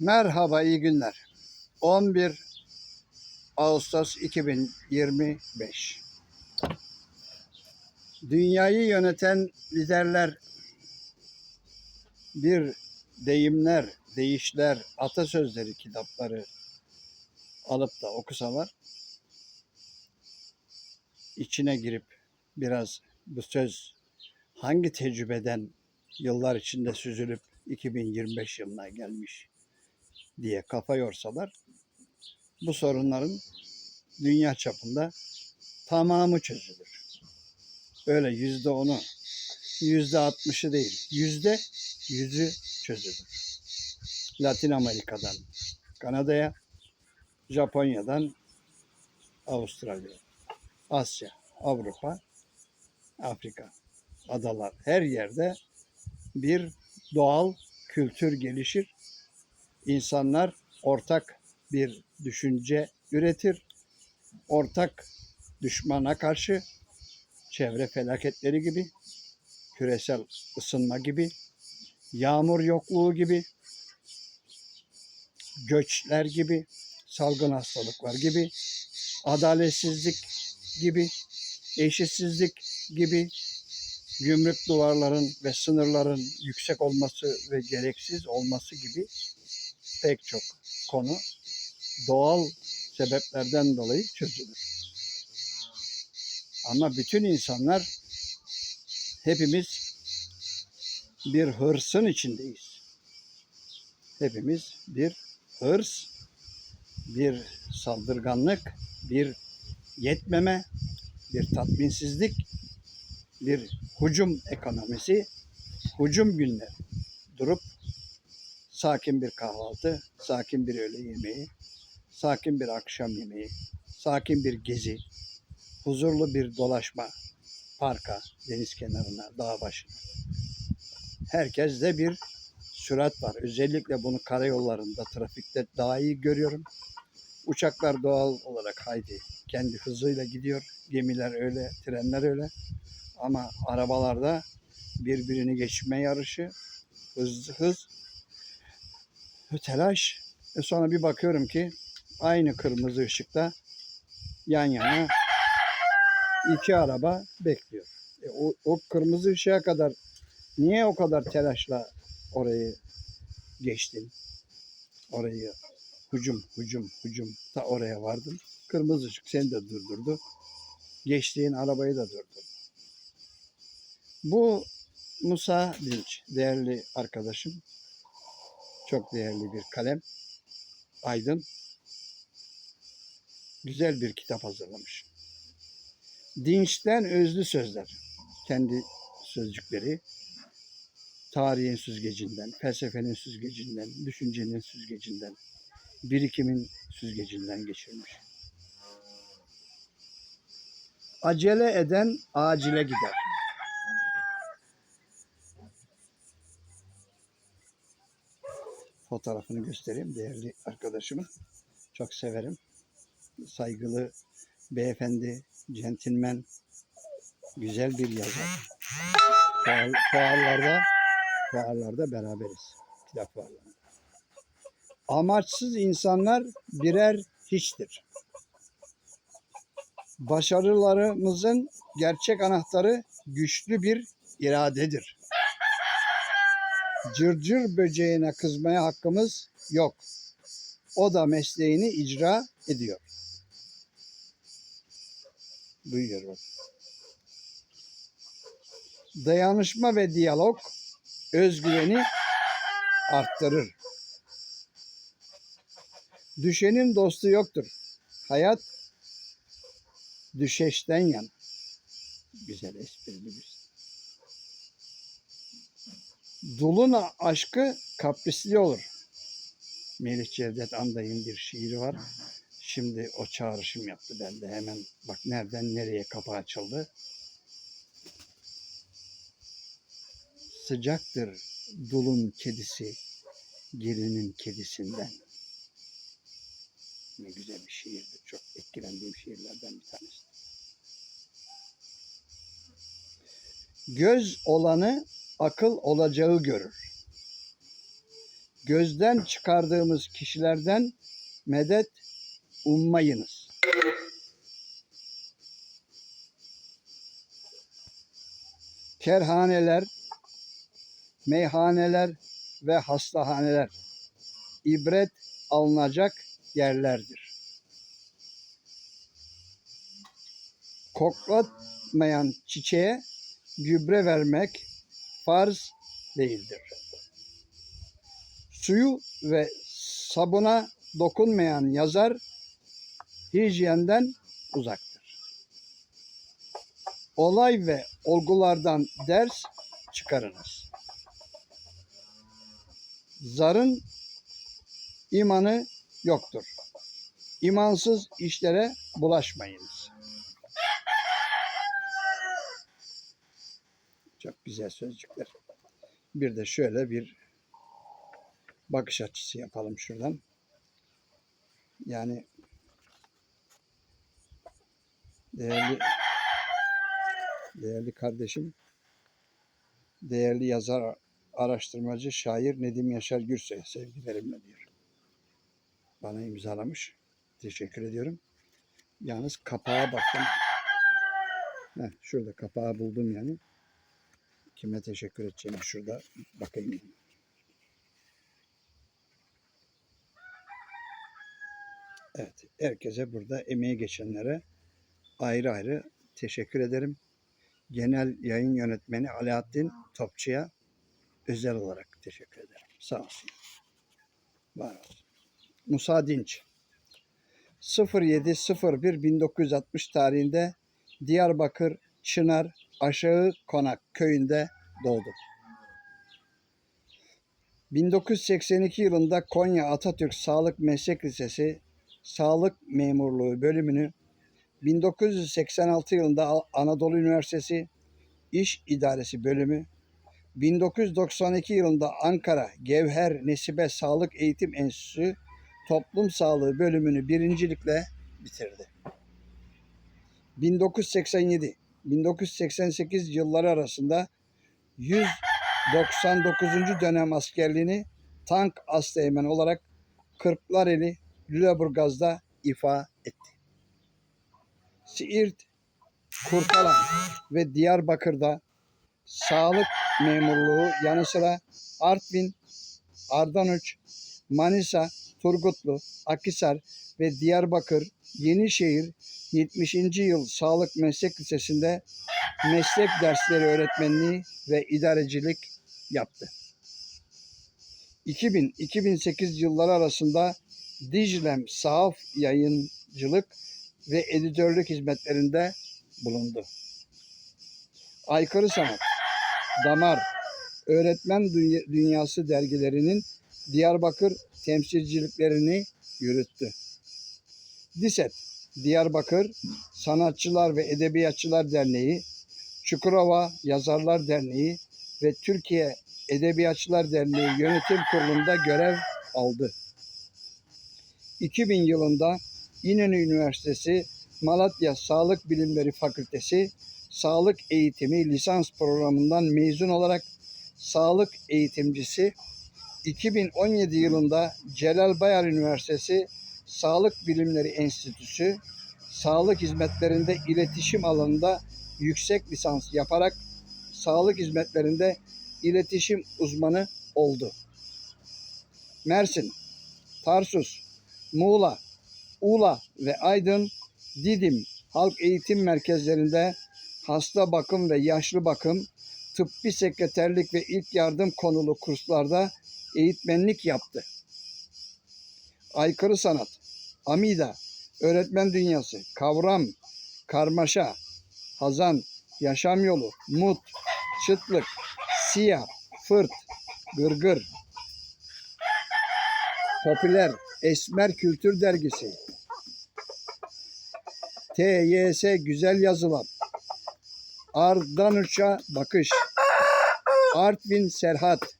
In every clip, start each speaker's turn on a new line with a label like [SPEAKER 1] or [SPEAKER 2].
[SPEAKER 1] Merhaba, iyi günler. 11 Ağustos 2025. Dünyayı yöneten liderler bir deyimler, deyişler, atasözleri kitapları alıp da okusalar içine girip biraz bu söz hangi tecrübeden yıllar içinde süzülüp 2025 yılına gelmiş diye kafa yorsalar bu sorunların dünya çapında tamamı çözülür. Öyle yüzde onu, yüzde altmışı değil, yüzde yüzü çözülür. Latin Amerika'dan Kanada'ya, Japonya'dan Avustralya, Asya, Avrupa, Afrika, adalar her yerde bir doğal kültür gelişir. İnsanlar ortak bir düşünce üretir. Ortak düşmana karşı çevre felaketleri gibi, küresel ısınma gibi, yağmur yokluğu gibi, göçler gibi, salgın hastalıklar gibi, adaletsizlik gibi, eşitsizlik gibi, gümrük duvarların ve sınırların yüksek olması ve gereksiz olması gibi pek çok konu doğal sebeplerden dolayı çözülür. Ama bütün insanlar hepimiz bir hırsın içindeyiz. Hepimiz bir hırs, bir saldırganlık, bir yetmeme, bir tatminsizlik, bir hücum ekonomisi, hücum günleri durup sakin bir kahvaltı, sakin bir öğle yemeği, sakin bir akşam yemeği, sakin bir gezi, huzurlu bir dolaşma parka, deniz kenarına, dağ başına. Herkeste bir sürat var. Özellikle bunu karayollarında, trafikte daha iyi görüyorum. Uçaklar doğal olarak haydi kendi hızıyla gidiyor. Gemiler öyle, trenler öyle. Ama arabalarda birbirini geçme yarışı, hız hız, telaş. E sonra bir bakıyorum ki aynı kırmızı ışıkta yan yana iki araba bekliyor. E o, o kırmızı ışığa kadar niye o kadar telaşla orayı geçtin? Orayı hücum, hücum, hücum ta oraya vardın. Kırmızı ışık seni de durdurdu. Geçtiğin arabayı da durdurdu. Bu Musa Dinç, değerli arkadaşım. Çok değerli bir kalem. Aydın. Güzel bir kitap hazırlamış. Dinç'ten özlü sözler. Kendi sözcükleri. Tarihin süzgecinden, felsefenin süzgecinden, düşüncenin süzgecinden, birikimin süzgecinden geçirmiş. Acele eden acile gider. Fotoğrafını göstereyim değerli arkadaşımın. Çok severim. Saygılı beyefendi, centilmen, güzel bir yazar. Fuar, fuarlarda, fuarlarda beraberiz. Kitap fuarlarında. Amaçsız insanlar birer hiçtir. Başarılarımızın gerçek anahtarı güçlü bir iradedir cırcır böceğine kızmaya hakkımız yok. O da mesleğini icra ediyor. Duyuyor bak. Dayanışma ve diyalog özgüveni arttırır. Düşenin dostu yoktur. Hayat düşeşten yan. Güzel esprili bir Dulun aşkı kaprisli olur. Melih Cevdet Anday'ın bir şiiri var. Şimdi o çağrışım yaptı bende hemen. Bak nereden nereye kapı açıldı. Sıcaktır dulun kedisi gelinin kedisinden. Ne güzel bir şiirdir. Çok etkilendiğim şiirlerden bir tanesi. Göz olanı akıl olacağı görür. gözden çıkardığımız kişilerden medet ummayınız. Kerhaneler, meyhaneler ve hastahaneler ibret alınacak yerlerdir. Koklatmayan çiçeğe gübre vermek farz değildir. Suyu ve sabuna dokunmayan yazar hijyenden uzaktır. Olay ve olgulardan ders çıkarınız. Zarın imanı yoktur. İmansız işlere bulaşmayınız. Çok güzel sözcükler. Bir de şöyle bir bakış açısı yapalım şuradan. Yani değerli değerli kardeşim, değerli yazar, araştırmacı, şair Nedim Yaşar Gürsoy'a sevgilerimle diyor. Bana imzalamış. Teşekkür ediyorum. Yalnız kapağa baktım. Heh, şurada kapağı buldum yani. Kime teşekkür edeceğimi şurada bakayım. Evet, herkese burada emeği geçenlere ayrı ayrı teşekkür ederim. Genel yayın yönetmeni Alaaddin Topçu'ya özel olarak teşekkür ederim. Sağ olsun. Var olsun. Musa Dinç 07.01.1960 tarihinde Diyarbakır Çınar Aşağı Konak köyünde doğdu. 1982 yılında Konya Atatürk Sağlık Meslek Lisesi Sağlık Memurluğu bölümünü 1986 yılında Anadolu Üniversitesi İş İdaresi bölümü 1992 yılında Ankara Gevher Nesibe Sağlık Eğitim Enstitüsü Toplum Sağlığı bölümünü birincilikle bitirdi. 1987 1988 yılları arasında 199. dönem askerliğini tank asteğmen olarak Kırklareli Lüleburgaz'da ifa etti. Siirt, Kurtalan ve Diyarbakır'da sağlık memurluğu yanı sıra Artvin, Ardanuç, Manisa, Turgutlu, Akhisar ve Diyarbakır, Yenişehir 70. yıl Sağlık Meslek Lisesi'nde meslek dersleri öğretmenliği ve idarecilik yaptı. 2000-2008 yılları arasında Diclem Sahaf yayıncılık ve editörlük hizmetlerinde bulundu. Aykırı Sanat, Damar, Öğretmen Dünya- Dünyası dergilerinin Diyarbakır temsilciliklerini yürüttü. DİSET, Diyarbakır Sanatçılar ve Edebiyatçılar Derneği, Çukurova Yazarlar Derneği ve Türkiye Edebiyatçılar Derneği Yönetim Kurulu'nda görev aldı. 2000 yılında İnönü Üniversitesi Malatya Sağlık Bilimleri Fakültesi Sağlık Eğitimi lisans programından mezun olarak sağlık eğitimcisi 2017 yılında Celal Bayar Üniversitesi Sağlık Bilimleri Enstitüsü sağlık hizmetlerinde iletişim alanında yüksek lisans yaparak sağlık hizmetlerinde iletişim uzmanı oldu. Mersin, Tarsus, Muğla, Ula ve Aydın Didim Halk Eğitim Merkezlerinde hasta bakım ve yaşlı bakım, tıbbi sekreterlik ve ilk yardım konulu kurslarda eğitmenlik yaptı. Aykırı sanat, Amida, öğretmen dünyası, kavram, karmaşa, hazan, yaşam yolu, mut, çıtlık, siyah, fırt, gırgır, popüler, esmer kültür dergisi, TYS güzel yazılar, Ardanuç'a bakış, Artvin Serhat,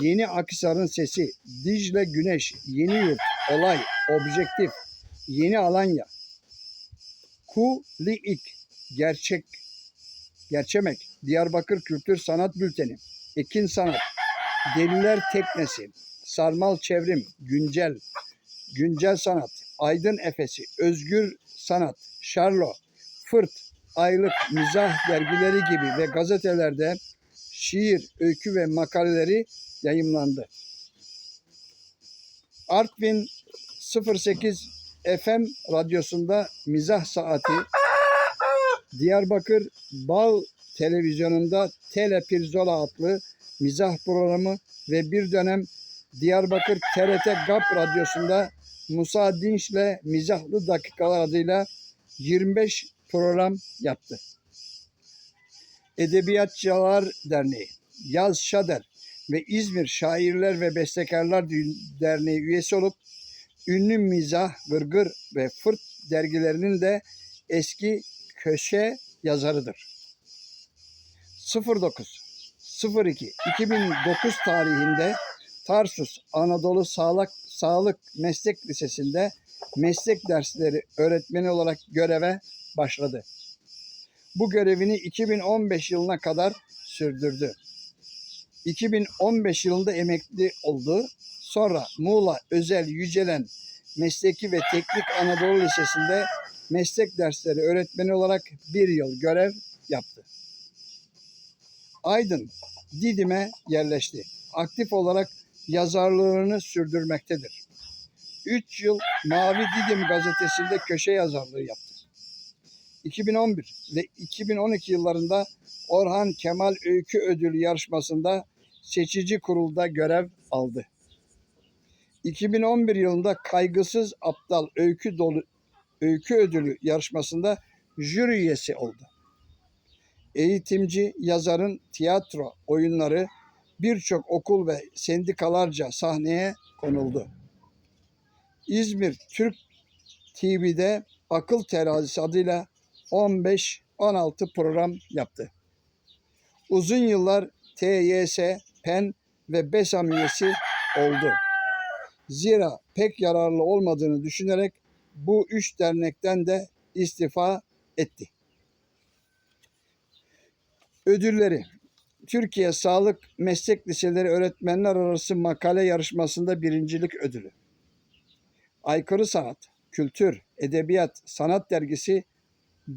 [SPEAKER 1] Yeni Akhisar'ın sesi, Dicle Güneş, Yeni Yurt, Olay, Objektif, Yeni Alanya, Kuliik, Gerçek, Gerçemek, Diyarbakır Kültür Sanat Bülteni, Ekin Sanat, Deliler Teknesi, Sarmal Çevrim, Güncel, Güncel Sanat, Aydın Efesi, Özgür Sanat, Şarlo, Fırt, Aylık, Mizah dergileri gibi ve gazetelerde şiir, öykü ve makaleleri yayımlandı. Artvin 08 FM radyosunda Mizah Saati, Diyarbakır Bal televizyonunda Tele Pirzola adlı mizah programı ve bir dönem Diyarbakır TRT GAP radyosunda Musa Dinç'le Mizahlı Dakikalar adıyla 25 program yaptı. Edebiyatçılar Derneği, Yaz Şader ve İzmir Şairler ve Bestekarlar Derneği üyesi olup ünlü mizah, gırgır ve fırt dergilerinin de eski köşe yazarıdır. 09 02 2009 tarihinde Tarsus Anadolu Sağlık Sağlık Meslek Lisesi'nde meslek dersleri öğretmeni olarak göreve başladı. Bu görevini 2015 yılına kadar sürdürdü. 2015 yılında emekli oldu. Sonra Muğla Özel Yücelen Mesleki ve Teknik Anadolu Lisesi'nde meslek dersleri öğretmeni olarak bir yıl görev yaptı. Aydın, Didim'e yerleşti. Aktif olarak yazarlığını sürdürmektedir. 3 yıl Mavi Didim gazetesinde köşe yazarlığı yaptı. 2011 ve 2012 yıllarında Orhan Kemal Öykü Ödülü yarışmasında seçici kurulda görev aldı. 2011 yılında Kaygısız Aptal Öykü Dolu Öykü Ödülü yarışmasında jüri üyesi oldu. Eğitimci, yazarın tiyatro oyunları birçok okul ve sendikalarca sahneye konuldu. İzmir Türk TV'de Akıl Terazisi adıyla 15-16 program yaptı. Uzun yıllar TYS, PEN ve BESAM üyesi oldu. Zira pek yararlı olmadığını düşünerek bu üç dernekten de istifa etti. Ödülleri Türkiye Sağlık Meslek Liseleri Öğretmenler Arası Makale Yarışması'nda birincilik ödülü. Aykırı Sanat, Kültür, Edebiyat, Sanat Dergisi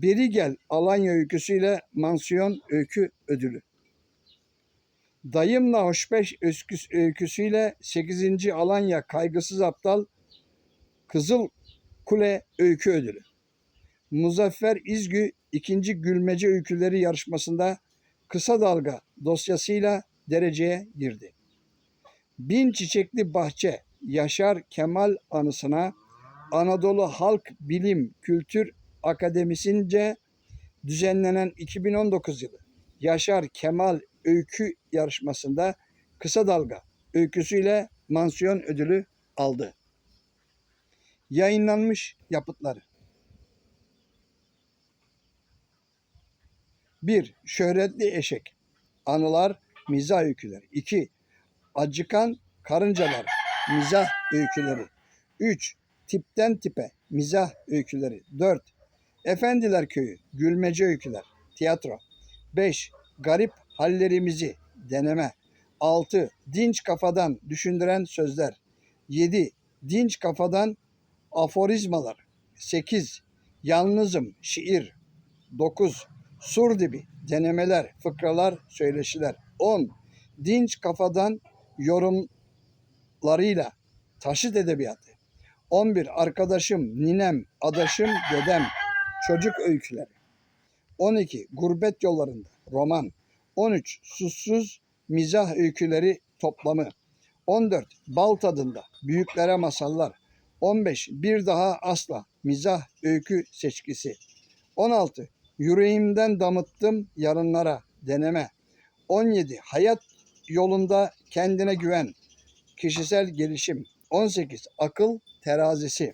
[SPEAKER 1] Beri Gel Alanya öyküsüyle mansiyon öykü ödülü. Dayımla Hoşbeş öyküs- öyküsüyle 8. Alanya Kaygısız Aptal Kızıl Kule Öykü Ödülü. Muzaffer İzgü 2. Gülmece Öyküleri yarışmasında Kısa Dalga dosyasıyla dereceye girdi. Bin Çiçekli Bahçe Yaşar Kemal anısına Anadolu Halk Bilim Kültür Akademisi'nce düzenlenen 2019 yılı Yaşar Kemal Öykü yarışmasında Kısa Dalga öyküsüyle mansiyon ödülü aldı. Yayınlanmış yapıtları 1. Şöhretli Eşek Anılar Mizah Öyküleri 2. Acıkan Karıncalar Mizah Öyküleri 3. Tipten Tipe Mizah Öyküleri 4. Efendiler Köyü Gülmece Öyküler Tiyatro 5. Garip Hallerimizi Deneme 6. Dinç Kafadan Düşündüren Sözler 7. Dinç Kafadan Aforizmalar 8. Yalnızım Şiir 9. Sur dibi, denemeler, fıkralar, söyleşiler. 10. Dinç kafadan yorumlarıyla taşıt edebiyatı. 11. Arkadaşım, ninem, adaşım, dedem, çocuk öyküleri. 12. Gurbet yollarında, roman. 13. Sussuz mizah öyküleri toplamı. 14. Bal tadında, büyüklere masallar. 15. Bir daha asla, mizah öykü seçkisi. 16. Yüreğimden damıttım yarınlara deneme. 17. Hayat yolunda kendine güven. Kişisel gelişim. 18. Akıl terazisi.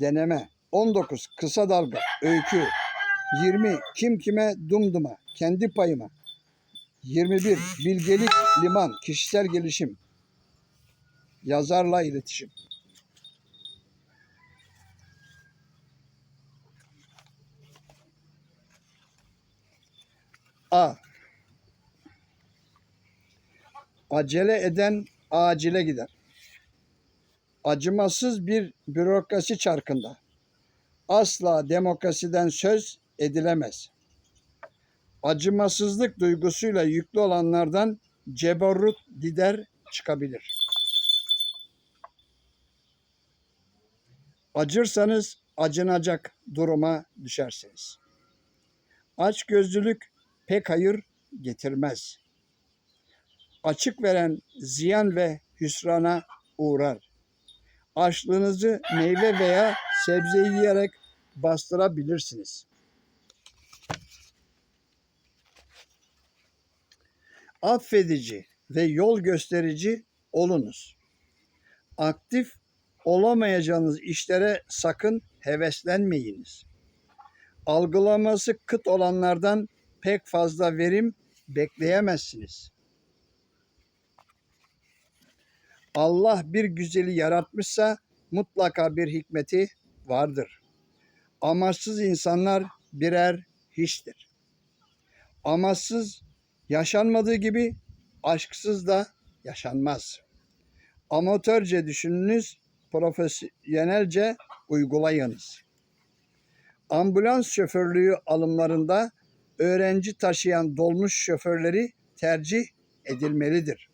[SPEAKER 1] Deneme. 19. Kısa dalga. Öykü. 20. Kim kime dumduma. Kendi payıma. 21. Bilgelik liman. Kişisel gelişim. Yazarla iletişim. A. Acele eden acile gider. acımasız bir bürokrasi çarkında asla demokrasiden söz edilemez. Acımasızlık duygusuyla yüklü olanlardan cebarut lider çıkabilir. Acırsanız acınacak duruma düşersiniz. Açgözlülük pek hayır getirmez. Açık veren ziyan ve hüsrana uğrar. Açlığınızı meyve veya sebze yiyerek bastırabilirsiniz. Affedici ve yol gösterici olunuz. Aktif olamayacağınız işlere sakın heveslenmeyiniz. Algılaması kıt olanlardan pek fazla verim bekleyemezsiniz. Allah bir güzeli yaratmışsa mutlaka bir hikmeti vardır. Amaçsız insanlar birer hiçtir. Amaçsız yaşanmadığı gibi aşksız da yaşanmaz. Amatörce düşününüz, profesyonelce uygulayınız. Ambulans şoförlüğü alımlarında öğrenci taşıyan dolmuş şoförleri tercih edilmelidir.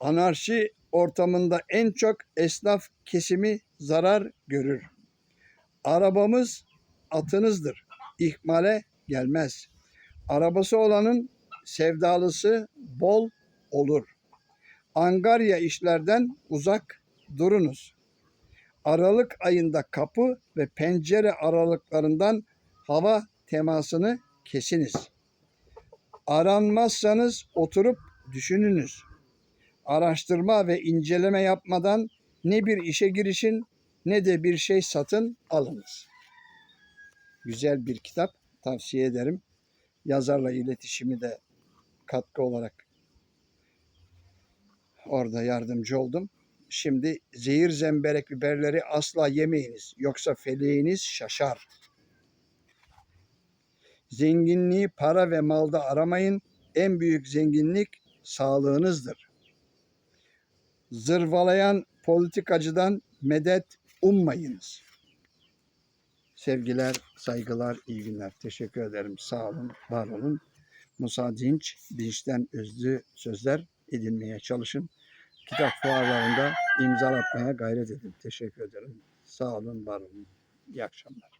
[SPEAKER 1] Anarşi ortamında en çok esnaf kesimi zarar görür. Arabamız atınızdır. İhmale gelmez. Arabası olanın sevdalısı bol olur. Angarya işlerden uzak durunuz. Aralık ayında kapı ve pencere aralıklarından hava temasını kesiniz. Aranmazsanız oturup düşününüz. Araştırma ve inceleme yapmadan ne bir işe girişin ne de bir şey satın alınız. Güzel bir kitap tavsiye ederim. Yazarla iletişimi de katkı olarak orada yardımcı oldum. Şimdi zehir zemberek biberleri asla yemeyiniz. Yoksa feleğiniz şaşar. Zenginliği para ve malda aramayın. En büyük zenginlik sağlığınızdır. Zırvalayan politikacıdan medet ummayınız. Sevgiler, saygılar, iyi günler. Teşekkür ederim. Sağ olun, var olun. Musa Dinç, Dinç'ten özlü sözler edinmeye çalışın. Kitap fuarlarında imzalatmaya gayret edin. Teşekkür ederim. Sağ olun, var olun. İyi akşamlar.